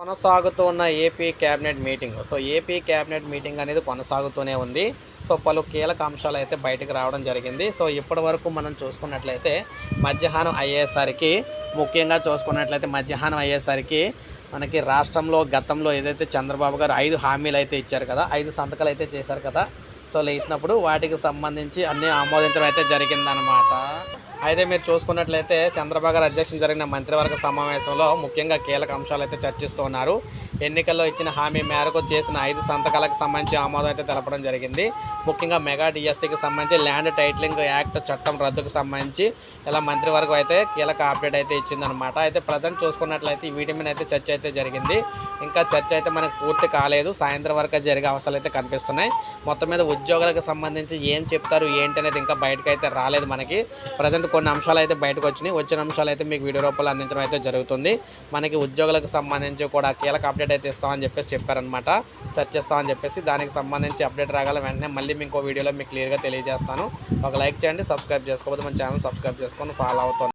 కొనసాగుతున్న AP cabinet meeting. So AP cabinet meeting అనేది కొనసాగుతూనే ఉంది. సో పలు కీలక అంశాలు అయితే బయటకు రావడం జరిగింది. సో ఇప్పటి వరకు మనం చూసుకున్నట్లయితే మధ్యాహ్నం అయ్యేసరికి ముఖ్యంగా చూసుకున్నట్లయితే మధ్యాహ్నం అయ్యేసరికి మనకి రాష్ట్రంలో గతంలో ఏదైతే చంద్రబాబు గారు ఐదు హామీలు అయితే ఇచ్చారు కదా ఐదు సంతకాలు అయితే చేశారు కదా సో లేచినప్పుడు వాటికి సంబంధించి అన్ని ఆమోదించడం అయితే జరిగిందనమాట అయితే మీరు చూసుకున్నట్లయితే చంద్రబాబు గారు జరిగిన మంత్రివర్గ సమావేశంలో ముఖ్యంగా కీలక అంశాలు అయితే చర్చిస్తున్నారు ఎన్నికల్లో ఇచ్చిన హామీ మేరకు చేసిన ఐదు సంతకాలకు సంబంధించి ఆమోదం అయితే తెలపడం జరిగింది. ముఖ్యంగా మెగా డిఎస్సికి సంబంధించి ల్యాండ్ టైటిలింగ్ యాక్ట్ చట్టం రద్దుకు సంబంధించి ఇలా మంత్రివర్గం అయితే కీలక అప్డేట్ అయితే ఇచ్చిందనమాట అయితే ప్రజెంట్ చూసుకున్నట్లయితే వీటి మీద అయితే చర్చ అయితే జరిగింది. ఇంకా చర్చ అయితే మనకు పూర్తి కాలేదు. సాయంత్రం వరకు జరిగే అవసరాలు అయితే కనిపిస్తున్నాయి. మొత్తం మీద ఉద్యోగులకు సంబంధించి ఏం చెప్తారు ఏంటి అనేది ఇంకా బయటకు అయితే రాలేదు మనకి. ప్రజెంట్ కొన్ని అంశాలు అయితే బయటకు వచ్చినాయి. వచ్చిన అంశాలు అయితే మీకు వీడియో రూపంలో అందించడం అయితే జరుగుతుంది. మనకి ఉద్యోగులకు సంబంధించి కూడా కీలక అప్డేట్ అయితే ఇస్తామని చెప్పేసి చెప్పారనమాట చర్చిస్తామని చెప్పేసి దానికి సంబంధించి అప్డేట్ రాగల వెంటనే మళ్ళీ మీకు ఇంకో వీడియోలో మీకు క్లియర్గా తెలియజేస్తాను. ఒక లైక్ చేయండి సబ్స్క్రైబ్ చేసుకోకపోతే మన ఛానల్ సబ్స్క్రైబ్ చేసుకొని ఫాలో అవుతాను